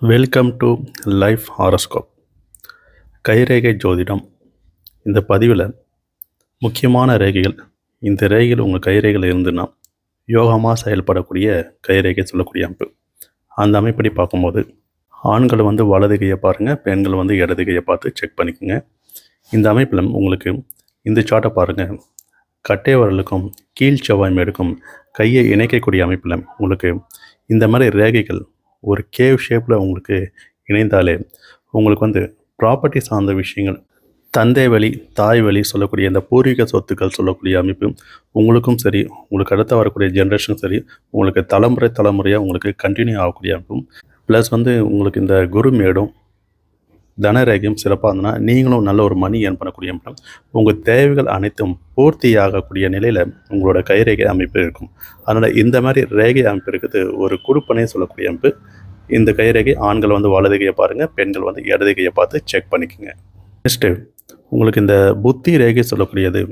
Welcome to life horoscope கைரேகை ஜோதிடம். இந்த பதிவில் முக்கியமான ரேகைகள். இந்த ரேகையில் உங்கள் கைரேகையில் இருந்துன்னா யோகமாக செயல்படக்கூடிய கைரேகை சொல்லக்கூடிய அமைப்பு. அந்த அமைப்படி பார்க்கும்போது ஆண்கள் வந்து வலது கையை பாருங்கள் பெண்கள் வந்து இடது கையை பார்த்து செக் பண்ணிக்கோங்க. இந்த அமைப்பில் உங்களுக்கு இந்த சார்ட்டை பாருங்கள் கட்டை வரலுக்கும் கீழ் செவ்வாய் மேடுக்கும் கையை இணைக்கக்கூடிய அமைப்பில் உங்களுக்கு இந்த மாதிரி ரேகைகள் ஒரு கேவ் ஷேப்பில் உங்களுக்கு இணைந்தாலே உங்களுக்கு வந்து ப்ராப்பர்ட்டி சார்ந்த விஷயங்கள் தந்தை வழி தாய் வழி சொல்லக்கூடிய இந்த பூர்வீக சொத்துக்கள் சொல்லக்கூடிய அமைப்பு உங்களுக்கும் சரி உங்களுக்கு அடுத்த வரக்கூடிய ஜென்ரேஷனும் சரி உங்களுக்கு தலைமுறை தலைமுறையாக உங்களுக்கு கண்டினியூ ஆகக்கூடிய அமைப்பும். ப்ளஸ் வந்து உங்களுக்கு இந்த குரு மேடும் தனரேகையும் சிறப்பாக இருந்ததுன்னா நீங்களும் நல்ல ஒரு மணி ஏன் பண்ணக்கூடிய அமைப்பு உங்கள் தேவைகள் அனைத்தும் பூர்த்தி ஆகக்கூடிய நிலையில் உங்களோட கைரேகை அமைப்பு இருக்கும். அதனால் இந்த மாதிரி ரேகை அமைப்பு இருக்குது ஒரு குடுப்பனே சொல்லக்கூடிய அமைப்பு. இந்த கைரேகை ஆண்கள் வந்து வலதுகையை பாருங்கள் பெண்கள் வந்து இடதுகையை பார்த்து செக் பண்ணிக்கோங்க. நெக்ஸ்ட்டு உங்களுக்கு இந்த புத்தி ரேகை சொல்லக்கூடியது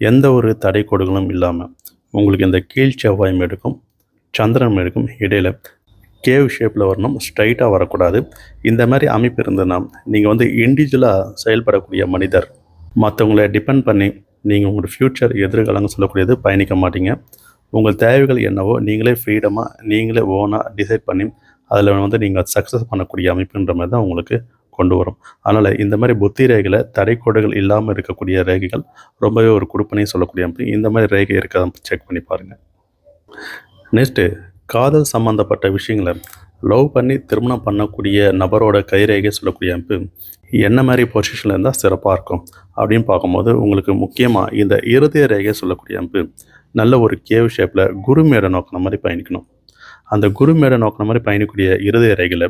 எந்த ஒரு தடை கொடுகளும் இல்லாமல் உங்களுக்கு இந்த கீழ் செவ்வாய் எடுக்கும் சந்திரன் எடுக்கும் இடையில் கேவ் ஷேப்பில் வரணும் ஸ்ட்ரைட்டாக வரக்கூடாது. இந்த மாதிரி அமைப்பு இருந்ததுன்னா நீங்கள் வந்து இண்டிவிஜுவலாக செயல்படக்கூடிய மனிதர். மற்றவங்களை டிபெண்ட் பண்ணி நீங்கள் உங்களோட ஃப்யூச்சர் எதிர்காலங்கள் சொல்லக்கூடியது பயணிக்க மாட்டீங்க. உங்கள் தேவைகள் என்னவோ நீங்களே ஃப்ரீடமாக நீங்களே ஓனாக டிசைட் பண்ணி அதில் வந்து நீங்கள் சக்ஸஸ் பண்ணக்கூடிய அமைப்புன்ற மாதிரி தான் உங்களுக்கு கொண்டு வரும். அதனால் இந்த மாதிரி புத்தி ரேகையில் தடைக்கோடுகள் இல்லாமல் இருக்கக்கூடிய ரேகைகள் ரொம்பவே ஒரு கொடுப்பனையும் சொல்லக்கூடிய அமைப்பு. இந்த மாதிரி ரேகை இருக்கா செக் பண்ணி பாருங்கள் நெக்ஸ்ட்டு காதல் சம்மந்தப்பட்ட விஷயங்களை லவ் பண்ணி திருமணம் பண்ணக்கூடிய நபரோட கைரேகை சொல்லக்கூடிய அமைப்பு என்ன மாதிரி பொசிஷனில் இருந்தால் சிறப்பாக இருக்கும் அப்படின்னு பார்க்கும்போது உங்களுக்கு முக்கியமாக இந்த இருதய ரேகை சொல்லக்கூடிய அமைப்பு நல்ல ஒரு கேவ் ஷேப்பில் குரு மேடை நோக்கின மாதிரி பயணிக்கணும். அந்த குரு மேடை நோக்கின மாதிரி பயணிக்கக்கூடிய இருதய ரேகையில்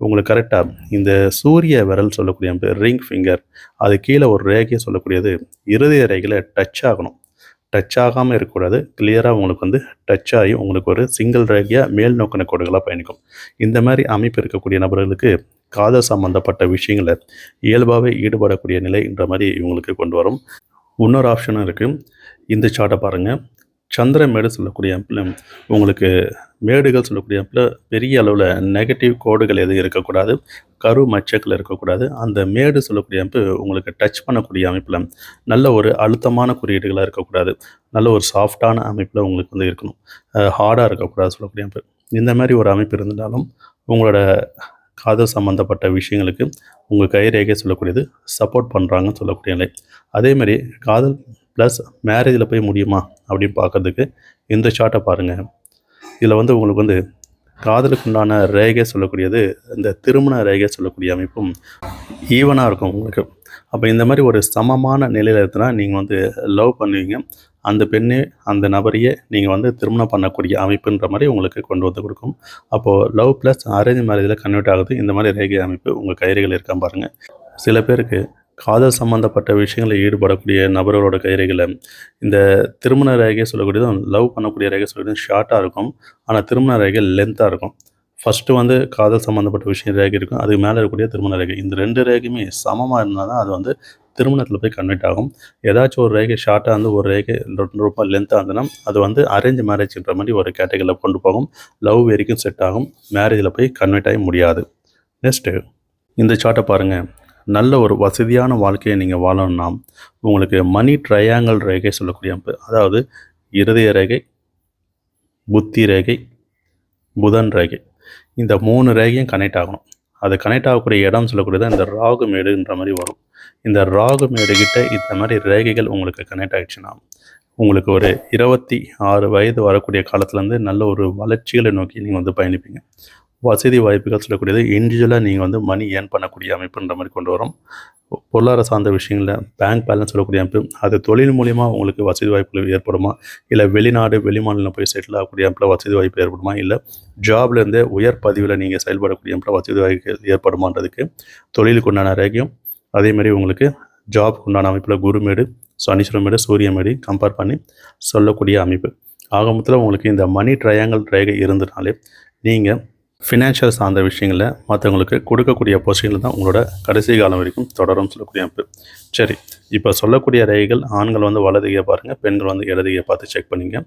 உங்களுக்கு கரெக்டாக இந்த சூரிய விரல் சொல்லக்கூடிய அமைப்பு ரிங் ஃபிங்கர் அது கீழே ஒரு ரேகையை சொல்லக்கூடியது இருதய ரேகையில் டச் ஆகணும். டச் ஆகாமல் இருக்கக்கூடாது. கிளியராக உங்களுக்கு வந்து டச் ஆகி உங்களுக்கு ஒரு சிங்கிள் ரேகையாக மேல் நோக்கின கோடுகளாக பயணிக்கும். இந்த மாதிரி அமைப்பு இருக்கக்கூடிய நபர்களுக்கு காதல் சம்பந்தப்பட்ட விஷயங்களை இயல்பாகவே ஈடுபடக்கூடிய நிலைன்ற மாதிரி இவங்களுக்கு கொண்டு வரும். இன்னொரு ஆப்ஷனும் இருக்குது இந்த சார்ட்டை பாருங்கள் சந்திர மேடு சொல்லக்கூடிய அமைப்பில் உங்களுக்கு மேடுகள் சொல்லக்கூடிய அமைப்பில் பெரிய அளவில் நெகட்டிவ் கோடுகள் எதுவும் இருக்கக்கூடாது. கரு மச்சக்கில் இருக்கக்கூடாது. அந்த மேடு சொல்லக்கூடிய அமைப்பு உங்களுக்கு டச் பண்ணக்கூடிய அமைப்பில் நல்ல ஒரு அழுத்தமான குறியீடுகளாக இருக்கக்கூடாது. நல்ல ஒரு சாஃப்டான அமைப்பில் உங்களுக்கு வந்து இருக்கணும். ஹார்டாக இருக்கக்கூடாது சொல்லக்கூடிய அமைப்பு இந்த மாதிரி ஒரு அமைப்பு இருந்தாலும் உங்களோட காதல் சம்மந்தப்பட்ட விஷயங்களுக்கு உங்கள் கைரேகை சொல்லக்கூடியது சப்போர்ட் பண்ணுறாங்கன்னு சொல்லக்கூடிய நிலை. அதேமாதிரி காதல் ப்ளஸ் மேரேஜில் போய் முடியுமா அப்படின்னு பார்க்கறதுக்கு இந்த ஷார்ட்டை பாருங்கள் இதில் வந்து உங்களுக்கு வந்து காதலுக்கு உண்டான ரேகை சொல்லக்கூடியது இந்த திருமண ரேகை சொல்லக்கூடிய அமைப்பும் ஈவனாக இருக்கும் உங்களுக்கு. அப்போ இந்த மாதிரி ஒரு சமமான நிலையில் இருக்குன்னா நீங்கள் வந்து லவ் பண்ணுவீங்க. அந்த பெண்ணே அந்த நபரையே நீங்கள் வந்து திருமணம் பண்ணக்கூடிய அமைப்புன்ற மாதிரி உங்களுக்கு கொண்டு வந்து கொடுக்கும். அப்போது லவ் ப்ளஸ் அரேஞ்ச் மேரேஜில் கன்வெர்ட் ஆகுது. இந்த மாதிரி ரேகை அமைப்பு உங்கள் கைரேகையில் இருக்கா பாருங்கள் சில பேருக்கு காதல் சம்மந்தப்பட்ட விஷயங்களில் ஈடுபடக்கூடிய நபர்களோட கைரேகையில் இந்த திருமண ரேகை சொல்லக்கூடியதும் லவ் பண்ணக்கூடிய ரேகை சொல்லக்கூடியதும் ஷார்ட்டாக இருக்கும். ஆனால் திருமண ரேகை லென்த்தாக இருக்கும். ஃபஸ்ட்டு வந்து காதல் சம்மந்தப்பட்ட விஷயம் ரேகை இருக்கும். அதுக்கு மேலே இருக்கக்கூடிய திருமண ரேகை. இந்த ரெண்டு ரேகையுமே சமமாக இருந்தால் தான் அது வந்து திருமணத்தில் போய் கன்வெர்ட் ஆகும். ஏதாச்சும் ஒரு ரேகை ஷார்ட்டாக வந்து ஒரு ரேகை ரெண்டு ரூபாய் லென்த்தாக இருந்ததுன்னா அது வந்து அரேஞ்ச் மேரேஜ்ன்ற மாதிரி ஒரு கேட்டகரியில் கொண்டு போகும். லவ் வரைக்கும் செட் ஆகும். மேரேஜில் போய் கன்வெர்ட் ஆகி முடியாது. நெக்ஸ்ட்டு இந்த சார்ட்டை பாருங்கள் நல்ல ஒரு வசதியான வாழ்க்கையை நீங்கள் வாழணும்னா உங்களுக்கு மணி ட்ரையாங்கல் ரேகை சொல்லக்கூடிய அமைப்பு அதாவது இருதய ரேகை புத்தி ரேகை புதன் ரேகை இந்த மூணு ரேகையும் கனெக்ட் ஆகணும். அது கனெக்ட் ஆகக்கூடிய இடம் சொல்லக்கூடியது இந்த ராகு மேடுன்ற மாதிரி வரும். இந்த ராகு மேடுகிட்ட இந்த மாதிரி ரேகைகள் உங்களுக்கு கனெக்ட் ஆகிடுச்சுன்னா உங்களுக்கு ஒரு இருபத்தி ஆறு வயது வரக்கூடிய காலத்துலேருந்து நல்ல ஒரு வளர்ச்சிகளை நோக்கி நீங்கள் வந்து பயணிப்பீங்க. வசதி வாய்ப்புகள் சொல்லக்கூடியது. இண்டிவிஜுவலாக நீங்கள் வந்து மணி ஏர்ன் பண்ணக்கூடிய அமைப்புன்ற மாதிரி கொண்டு வரும். பொருளாதார சார்ந்த விஷயங்களில் பேங்க் பேலன்ஸ் சொல்லக்கூடிய அமைப்பு அது தொழில் மூலிமா உங்களுக்கு வசதி வாய்ப்புகள் ஏற்படுமா? இல்லை வெளிநாடு வெளிமாநிலம் போய் செட்டில் ஆகக்கூடிய அமைப்பில் வசதி வாய்ப்பு ஏற்படுமா? இல்லை ஜாப்லேருந்தே உயர் பதிவில் நீங்கள் செயல்படக்கூடிய அமைப்பில் வசதி வாய்ப்புகள் ஏற்படுமான்றதுக்கு தொழிலுக்கு உண்டான ரேகியம் அதேமாதிரி உங்களுக்கு ஜாப்க்கு உண்டான அமைப்பில் குருமேடு சனீஸ்வரமேடு சூரியமேடு கம்பேர் பண்ணி சொல்லக்கூடிய அமைப்பு. ஆக மொத்தத்தில் உங்களுக்கு இந்த மணி ட்ரையாங்கல் ரேகை இருந்தனாலே நீங்கள் ஃபினான்ஷியல் சார்ந்த விஷயங்களில் மற்றவங்களுக்கு கொடுக்கக்கூடிய பொசிஷனில் தான் உங்களோட கடைசி காலம் வரைக்கும் தொடரும் சொல்லக்கூடிய அமைப்பு. சரி இப்போ சொல்லக்கூடிய ரேகைகள் ஆண்கள் வந்து வலதுகையை பாருங்கள் பெண்கள் வந்து இடதுகையை பார்த்து செக் பண்ணிங்க.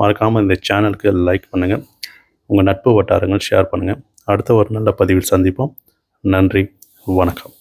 மறக்காமல் இந்த சேனலுக்கு லைக் பண்ணுங்கள் உங்கள் நட்பு வட்டாரங்கள் ஷேர் பண்ணுங்கள் அடுத்த ஒரு நல்ல பதிவில் சந்திப்போம். நன்றி வணக்கம்.